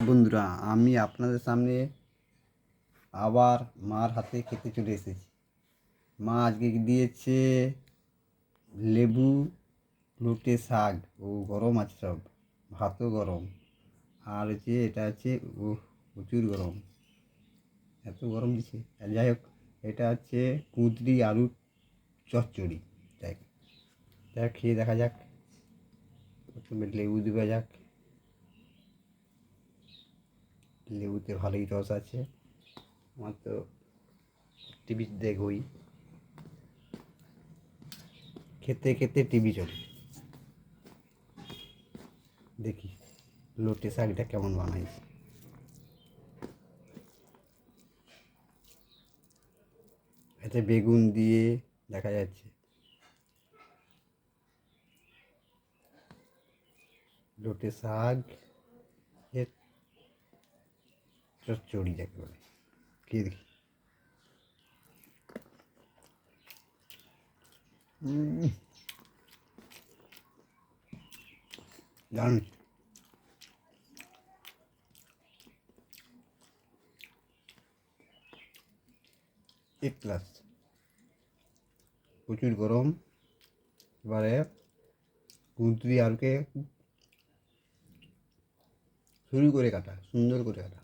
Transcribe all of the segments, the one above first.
বন্ধুরা, আমি আপনাদের সামনে আবার মার হাতে খেতে চলে এসেছি। মা আজকে দিয়েছে লেবু, লোটে শাক। ও গরম আছে সব, ভাতও গরম। আর হচ্ছে এটা হচ্ছে ও প্রচুর গরম। এত গরম দিচ্ছে যাই হোক, এটা হচ্ছে কুঁদরি আলুর চচ্চড়ি। দেখ খেয়ে দেখা যাক। লেবু দেওয়া যাক। লেবুতে ভালোই রস আছে। আমার তো টিভি দেখবই। খেতে খেতে টিভি চলে। দেখি, লোটে শাকটা কেমন বানাইছে। এতে বেগুন দিয়ে দেখা যাচ্ছে। লোটে শাক, এর চচ্চড়ি যাকে বলে খেয়ে দেখি উম। দারুণ হয়েছে। এক ক্লাস প্রচুর গরম এবারে কুঁদরি আলুকে শুরু করে কাটা সুন্দর করে কাটা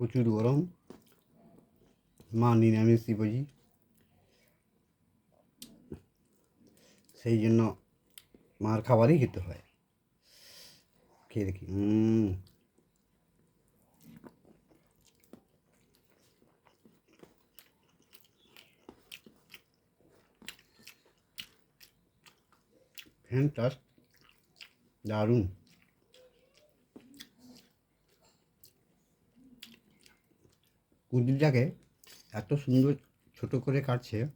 প্রচুর গরম। মা নিরামিষ শিবজি। সেই জন্য মার খাবারই খেতে হয়। খেয়ে দেখি ফ্যানটাস্ট দারুণ। কুঁদরিটাকে এত সুন্দর ছোট করে কাটছে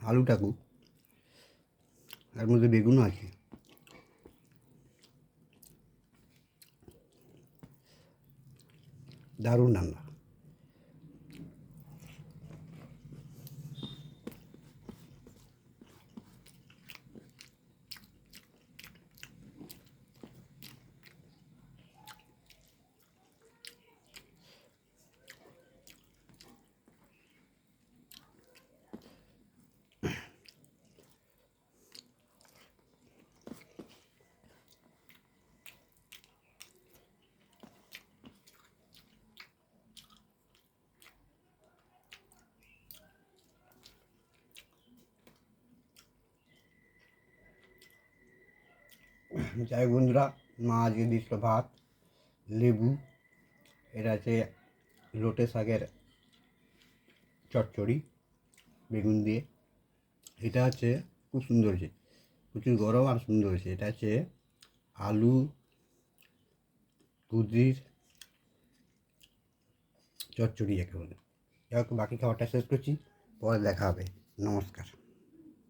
আলুটাকু। তার মধ্যে বেগুনও আছে। দারুণ রান্না। যাই বন্ধুরা, মা আজকে দিচ্ছিল ভাত, লেবু, এটা আছে লোটে শাকের চচ্চড়ি, বেগুন দিয়ে। এটা হচ্ছে খুব সুন্দর হয়েছে, প্রচুর গরম আর সুন্দর হয়েছে। এটা হচ্ছে আলু কুদ্রির চচ্চড়ি একেবারে। যাই হোক, বাকি খাবারটা শেষ করছি, পরে দেখা হবে। নমস্কার।